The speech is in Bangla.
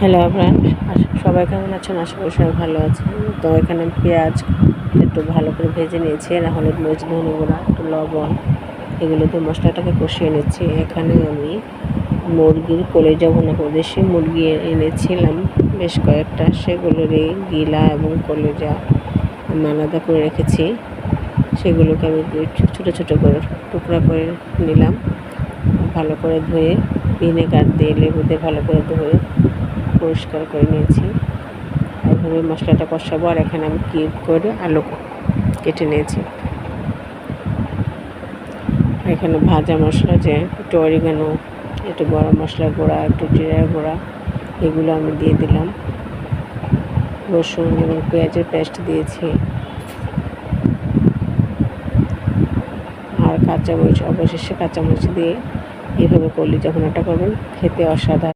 হ্যালো ফ্রেন্ড সবাই কেমন আছেন? আশা করি সবাই ভালো আছেন। তো এখানে পেঁয়াজ একটু ভালো করে ভেজে নিয়েছি, আর হলুদ মরিচ, ধনে গুঁড়া, একটু লবণ, এগুলো দিয়ে মশলাটাকে কষিয়ে নিচ্ছি। এখানে আমি মুরগির কলেজা ভুনা করে দেশি মুরগি এনেছিলাম বেশ কয়েকটা। সেগুলোরই গিলা এবং কলেজা আমি আলাদা করে রেখেছি। সেগুলোকে আমি ছোটো ছোটো করে টুকরা করে নিলাম। ভালো করে ধুয়ে ভিনেগার দিয়ে লেবু দিয়ে ভালো করে ধুয়ে পরিষ্কার করে নিয়েছি। এইভাবে মশলাটা কষাবো, আর এখানে আমি কিউব করে আলু কেটে নিয়েছি। এখানে ভাজা মশলা যে, একটু অরিগানো একটু গরম মশলার গুঁড়া, একটু জিরার গুঁড়া, এগুলো আমি দিয়ে দিলাম। রসুন এবং পেঁয়াজের পেস্ট দিয়েছি। আর কাঁচামরিচ, অবশেষে কাঁচামরিচ দিয়ে এইভাবে করলে যখন এটা করবেন, খেতে অসাধারণ।